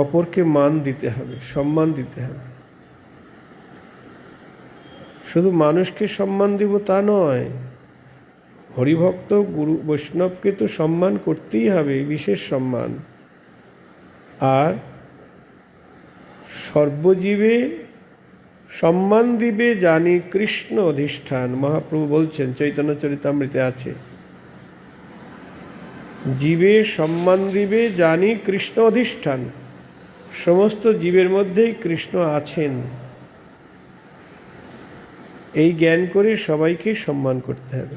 অপরকে মান দিতে হবে, সম্মান দিতে হবে। শুধু মানুষকে সম্মান দিব তা নয়, হরিভক্ত গুরু বৈষ্ণবকে তো সম্মান করতেই হবে বিশেষ সম্মান। আর সর্বজীবে সম্মান দিবে জানি কৃষ্ণ অধিষ্ঠান। মহাপ্রভু বলছেন, চৈতন্য চরিতামৃতে আছে, জীবে সম্মান দিবে জানি কৃষ্ণ অধিষ্ঠান। সমস্ত জীবের মধ্যেই কৃষ্ণ আছেন। এই জ্ঞান করে সবাইকে সম্মান করতে হবে।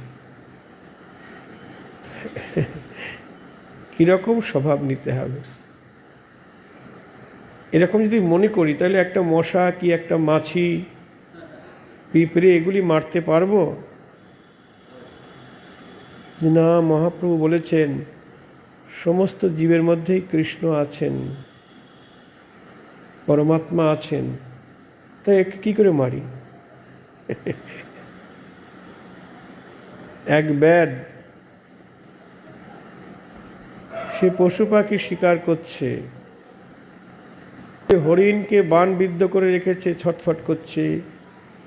কীরকম স্বভাব নিতে হবে? এরকম যদি মনে করি, তাহলে একটা মশা কি একটা মাছি, পিঁপড়ে, এগুলি মারতে পারব? না, মহাপ্রভু বলেছেন, সমস্ত জীবের মধ্যেই কৃষ্ণ আছেন। পরমাত্মা আছেন। তাই একে কী করে মারি? এক ব্যাদ সে পশু পাখি শিকার করছে। হরিণকে বানবিদ্ধ করে রেখেছে, ছটফট করছে।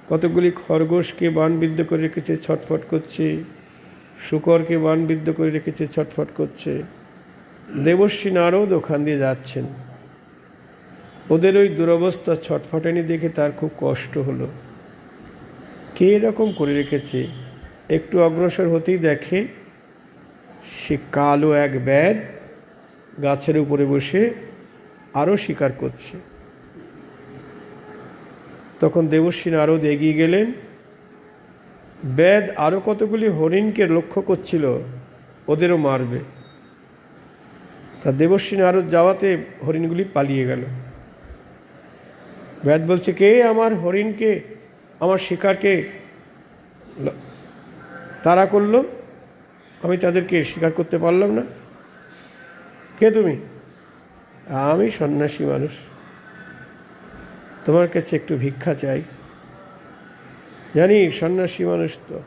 কতগুলি খরগোশকে বানবিদ্ধ করে রেখেছে, ছটফট করছে। শুকরকে বানবিদ্ধ করে রেখেছে, ছটফট করছে। দেবশ্রী নারদ ওখান দিয়ে যাচ্ছেন। ওদের ওই দুরবস্থা ছটফটানি দেখে তার খুব কষ্ট হলো। কে এরকম করে রেখেছে? একটু অগ্রসর হতেই দেখে সে কালো এক ব্যাদ গাছের উপরে বসে আরও শিকার করছে। তখন দেবশ্রী নারদ এগিয়ে গেলেন। বেদ আরও কতগুলি হরিণকে লক্ষ্য করছিল, ওদেরও মারবে। তা দেবশ্রী নারদ যাওয়াতে হরিণগুলি পালিয়ে গেল। বেদ বলছে, কে আমার হরিণকে, আমার শিকারকে তাড়া করল? আমি তাদেরকে স্বীকার করতে পারলাম না। কে তুমি? আমি সন্ন্যাসী মানুষ। তোমার কাছে একটু ভিক্ষা চাই। জানি সন্ন্যাসী মানুষ তো।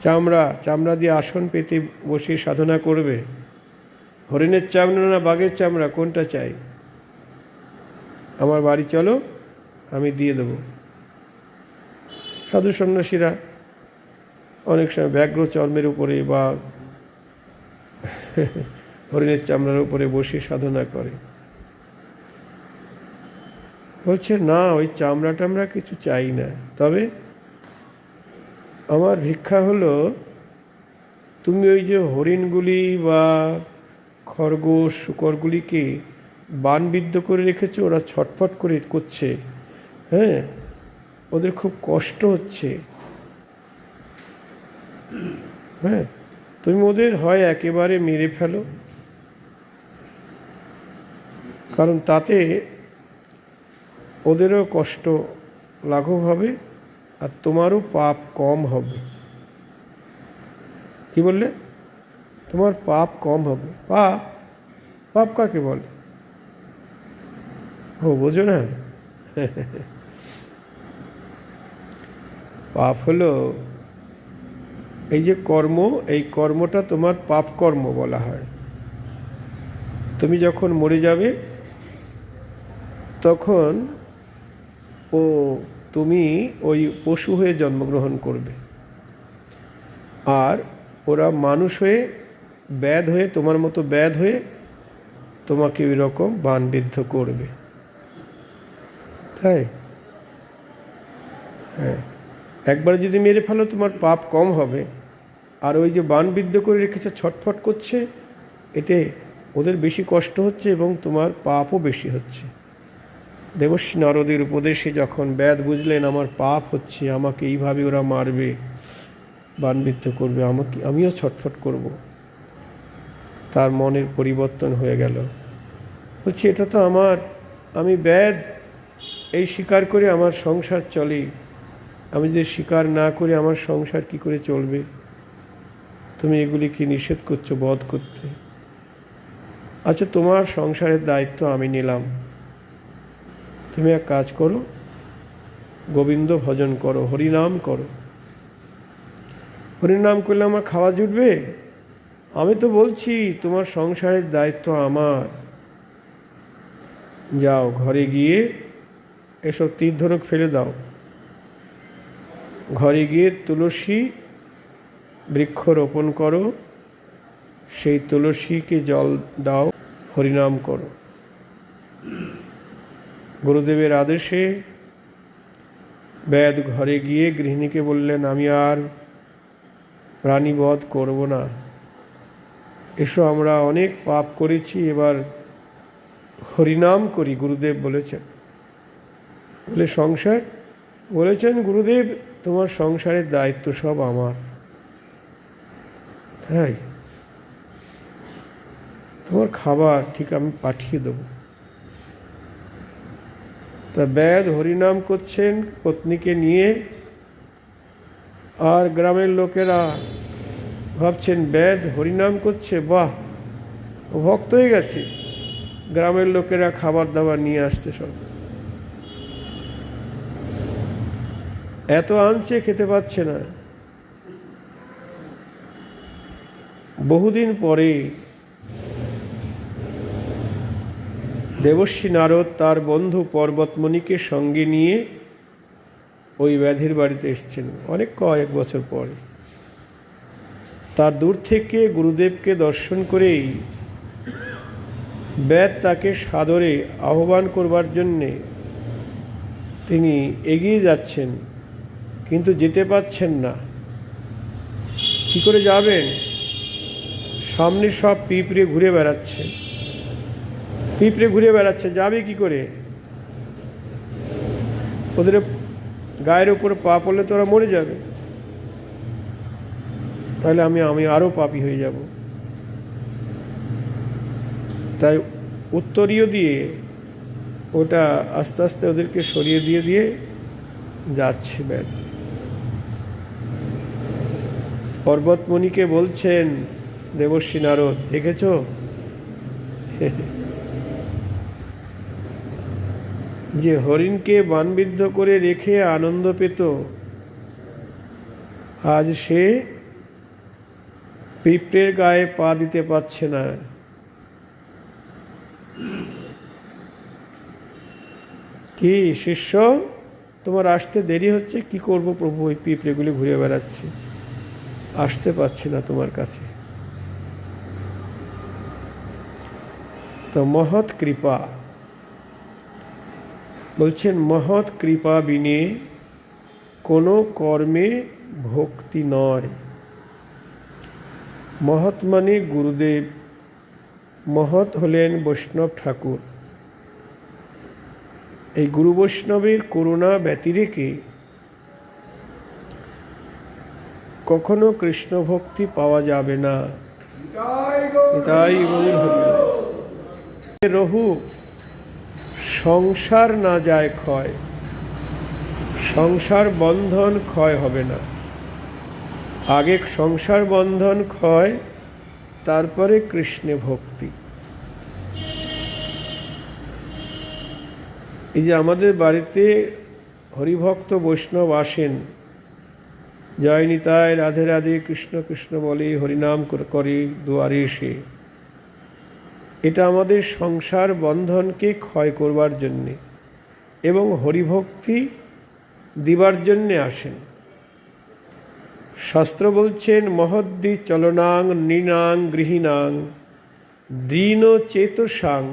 চামড়া চামড়া দিয়ে আসন পেতে বসে সাধনা করবে। হরিণের চামড়া না বাঘের চামড়া, কোনটা চাই? আমার বাড়ি চলো, আমি দিয়ে দেবো। সাধু সন্ন্যাসীরা অনেক সময় ব্যাঘ্র চর্মের উপরে বা হরিণের চামড়ার উপরে বসে সাধনা করে। বলছে, না, ওই চামড়া টামড়া কিছু চাই না। তবে আমার ভিক্ষা হলো, তুমি ওই যে হরিণগুলি বা খরগোশ, শুকরগুলিকে বানবিদ্ধ করে রেখেছে, ওরা ছটফট করে করছে। হ্যাঁ? ওদের খুব কষ্ট হচ্ছে। হ্যাঁ? তুমি ওদের হয় একেবারে মেরে ফেলো। কারণ তাতে ওদেরও কষ্ট লাঘব হবে আর তোমারও পাপ কম হবে। কি বললে? তোমার পাপ কম হবে। পাপ? পাপ কাকে বলে? ও, বোঝো না। পাপ হলো এই যে কর্ম, এই কর্মটা তোমার পাপ কর্ম বলা হয়। তুমি যখন মরে যাবে, তখন ও, তুমি ওই পশু হয়ে জন্মগ্রহণ করবে। আর ওরা মানুষ হয়ে, ব্যাধ হয়ে, তোমার মতো ব্যাধ হয়ে তোমাকে ওই রকম বানবিদ্ধ করবে। তাই? হ্যাঁ। একবার যদি মেরে ফেলো, তোমার পাপ কম হবে। আর ওই যে বানবিদ্ধ করে রেখেছে, ছটফট করছে, এতে ওদের বেশি কষ্ট হচ্ছে এবং তোমার পাপও বেশি হচ্ছে। দেবশ্রী নারদের উপদেশে যখন ব্যাদ বুঝলেন, আমার পাপ হচ্ছে, আমাকে এইভাবে ওরা মারবে, বানবিদ্ধ করবে, আমাকে, আমিও ছটফট করব। তার মনের পরিবর্তন হয়ে গেল। বলছি, এটা তো আমার, আমি ব্যাদ এই স্বীকার করে আমার সংসার চলে। আমি যদি স্বীকার না করে আমার সংসার কি করে চলবে? তুমি এগুলিকে নিষেধ করছ, বধ করতে? আচ্ছা তোমার সংসারের দায়িত্ব আমি নিলাম। তুমি এক কাজ করো, গোবিন্দ ভজন করো, হরিনাম করো। হরিনাম করলে আমার খাওয়া জুটবে? আমি তো বলছি, তোমার সংসারের দায়িত্ব আমার। যাও ঘরে গিয়ে এসব তীর ধনুক ফেলে দাও। ঘরে গিয়ে তুলসী বৃক্ষ রোপণ করো। সেই তুলসীকে জল দাও, হরিনাম করো। গুরুদেবের আদেশে বেদ ঘরে গিয়ে গৃহিণীকে বললেন, আমি আর প্রাণীবধ করব না। এসো, আমরা অনেক পাপ করেছি, এবার হরিনাম করি, গুরুদেব বলেছেন। বলে, সংসার? বলেছেন, গুরুদেব, তোমার সংসারের দায়িত্ব সব আমার। তাই? তোমার খাবার ঠিক আমি পাঠিয়ে দেব। তা ব্যাদ হরিনাম করছেন পত্নীকে নিয়ে, আর গ্রামের লোকেরা ভাবছেন ব্যাদ হরিনাম করছে? বাহ! ভক্ত হয়ে গেছে। গ্রামের লোকেরা খাবার দাবার নিয়ে আসছে সব। এত আনছে খেতে পাচ্ছে না। বহুদিন পরে দেবশ্রী নারদ তার বন্ধু পর্বতমণিকে সঙ্গে নিয়ে ওই ব্যাধির বাড়িতে এসেছেন। অনেক কয়েক বছর পরে। তার দূর থেকে গুরুদেবকে দর্শন করেই ব্যাদ তাকে সাদরে আহ্বান করবার জন্যে তিনি এগিয়ে যাচ্ছেন। কিন্তু যেতে পাচ্ছেন না। কি করে যাবেন? সামনে সব পিঁপড়ে ঘুরে বেড়াচ্ছে। পিঁপড়ে ঘুরে বেড়াচ্ছে, যাবে কি করে? ওদের গায়ের উপর পা পড়লে তো ওরা মরে যাবে। তাহলে আমি আমি আরও পাপি হয়ে যাব। তাই উত্তরীয় দিয়ে ওটা আস্তে আস্তে ওদেরকে সরিয়ে দিয়ে দিয়ে যাচ্ছে ব্যাগ পর্বতমণিকে বলছেন, দেবশ্রী নারদ, দেখেছ? যে হরিণকে বানবিদ্ধ করে রেখে আনন্দ পেত, আজ সে পিঁপড়ের গায়ে পা দিতে পারছে না। কি শিষ্য, তোমার আসতে দেরি হচ্ছে? কি করব প্রভু? ওই পিঁপড়েগুলি ঘুরে বেড়াচ্ছে। আসতে পারছি না তোমার কাছে। তো মহৎ কৃপা। বলছেন, মহৎ কৃপা বিনে কোনো কর্মে ভক্তি নয়। মহৎ মানে গুরুদেব, মহৎ হলেন বৈষ্ণব ঠাকুর। এই গুরু বৈষ্ণবের করুণা ব্যতিরেকে কখনো কৃষ্ণ ভক্তি পাওয়া যাবে না। তাই রহু, সংসার না যায় ক্ষয়, সংসার বন্ধন ক্ষয় হবে না। আগে সংসার বন্ধন ক্ষয়, তারপরে কৃষ্ণে ভক্তি। এই যে আমাদের বাড়িতে হরিভক্ত বৈষ্ণব আসেন জয় নিতায় রাধে রাধে কৃষ্ণ কৃষ্ণ বলে হরিনাম করে দুয়ারে এসে। এটা আমাদের সংসার বন্ধনকে ক্ষয় করবার জন্যে এবং হরিভক্তি দিবার জন্যে আসেন। শাস্ত্র বলছেন, মহদ্দি চলনাং নৃণাং গৃহীণাং দীন চেতসাং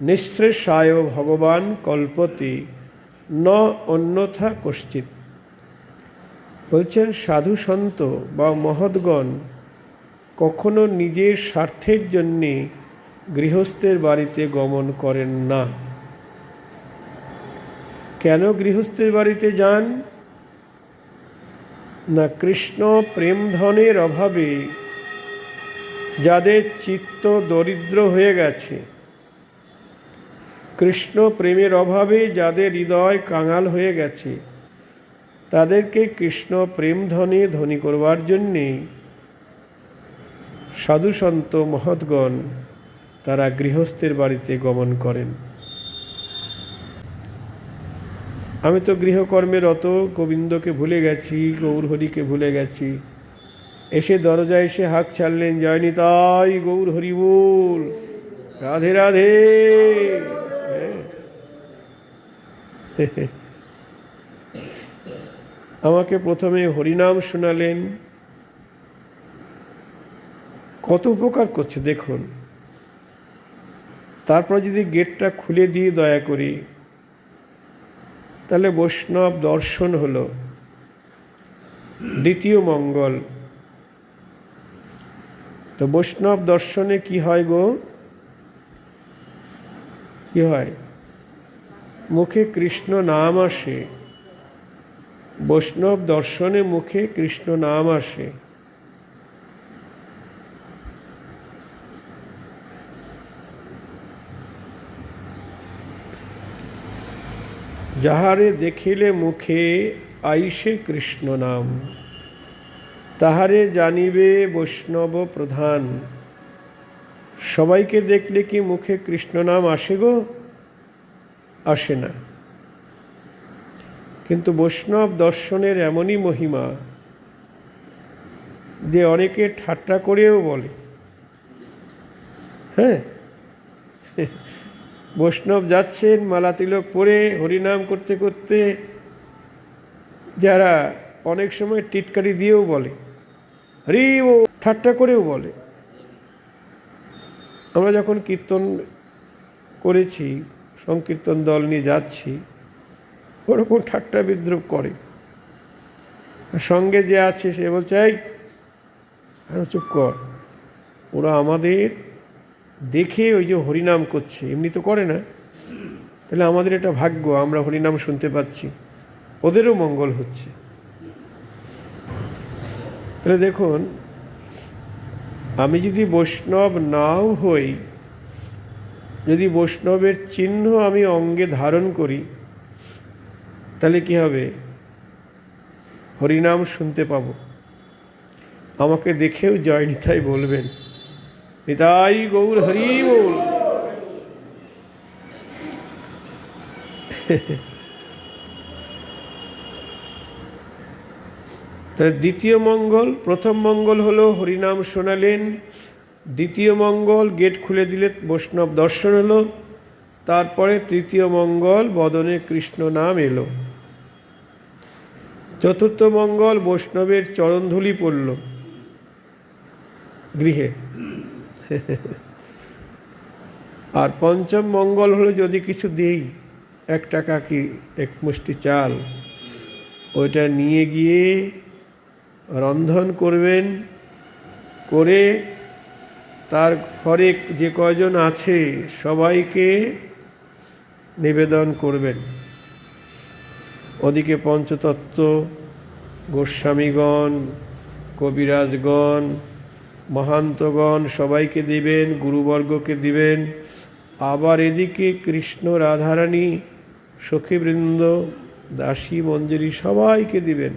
নিঃশ্রেষায় ভগবান কল্পতে ন অন্যথা কশ্চিৎ। বলছেন, সাধু সন্ত বা মহৎগণ কখনো নিজের স্বার্থের জন্যে গৃহস্থের বাড়িতে গমন করেন না। কেন গৃহস্থের বাড়িতে যান? না কৃষ্ণ প্রেমধনের অভাবে যাদের চিত্ত দরিদ্র হয়ে গেছে। কৃষ্ণ প্রেমের অভাবে যাদের হৃদয় কাঙাল হয়ে গেছে। তাদেরকে কৃষ্ণ প্রেম ধনে করবার জন্যে সাধুসন্ত মহৎগণ তারা গৃহস্থের বাড়িতে গমন করেন। আমি তো গৃহকর্মে রত, গোবিন্দকে ভুলে গেছি, গৌরহরিকে ভুলে গেছি। এসে দরজায় এসে হাঁক ছাড়লেন জয় নিতাই গৌর হরি বল। রাধে রাধে। আমাকে প্রথমে হরিনাম শোনালেন। কত উপকার করছে, দেখুন। তারপর যদি গেটটা খুলে দিয়ে দয়া করি, তাহলে বৈষ্ণব দর্শন হলো। দ্বিতীয় মঙ্গল। তো বৈষ্ণব দর্শনে কি হয় গো? কি হয়? মুখে কৃষ্ণ নাম আসে। বৈষ্ণব দর্শনে মুখে কৃষ্ণ নাম আসে। যাহারে দেখিলে মুখে আইসে কৃষ্ণ নাম, তাহারে জানিবে বৈষ্ণব প্রধান। সবাইকে দেখলে কি মুখে কৃষ্ণ নাম আসে গো? আসে না। কিন্তু বৈষ্ণব দর্শনের এমনই মহিমা যে অনেকে ঠাট্টা করেও বলে। হ্যাঁ? বৈষ্ণব যাচ্ছেন, মালা তিলক পরে হরিনাম করতে করতে যারা অনেক সময় টিটকারি দিয়েও বলে, হরি ও ঠাট্টা করেও বলে। আমরা যখন কীর্তন করেছি, সংকীর্তন দল নিয়ে যাচ্ছি ওরকম ঠাট্টা বিদ্রুপ করে। সঙ্গে যে আছে সে বলছে, এই চুপ কর। ওরা আমাদের দেখে ওই যে হরিনাম করছে, এমনি তো করে না। তাহলে আমাদের এটা ভাগ্য, আমরা হরিনাম শুনতে পাচ্ছি। ওদেরও মঙ্গল হচ্ছে। তাহলে দেখুন, আমি যদি বৈষ্ণব নাও হই, যদি বৈষ্ণবের চিহ্ন আমি অঙ্গে ধারণ করি তাহলে কি হবে? হরিনাম শুনতে পাব। আমাকে দেখেও জয় নিতাই বলবেন। নিতাই গৌর, হরি বল। তাহলে দ্বিতীয় মঙ্গল, প্রথম মঙ্গল হলো হরিনাম শোনালেন। দ্বিতীয় মঙ্গল, গেট খুলে দিলে বৈষ্ণব দর্শন হলো। তারপরে তৃতীয় মঙ্গল, বদনে কৃষ্ণ নাম এলো। চতুর্থ মঙ্গল বৈষ্ণবের চরণধুলি পড়ল গৃহে। আর পঞ্চম মঙ্গল হলো যদি কিছু দেই, এক টাকা কি এক মুষ্টি চাল? ওইটা নিয়ে গিয়ে রন্ধন করবেন, করে তার ঘরে যে কয়জন আছে সবাইকে নিবেদন করবেন। ওদিকে পঞ্চতত্ত্ব, গোস্বামীগণ, কবিরাজগণ, মহান্তগণ সবাইকে দিবেন, গুরুবর্গকে দিবেন। আবার এদিকে কৃষ্ণ, রাধারানী, সখীবৃন্দ, দাসী, মঞ্জুরি সবাইকে দিবেন।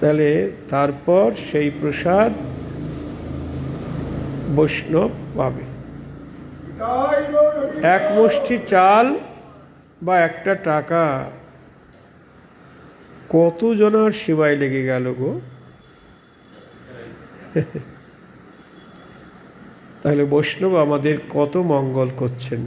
তাহলে তারপর সেই প্রসাদ বৈষ্ণব পাবে। এক মুষ্টি চাল বা একটা টাকা কত জনার সেবায় লেগে গেল গো? তাহলে বৈষ্ণব আমাদের কত মঙ্গল করছেন।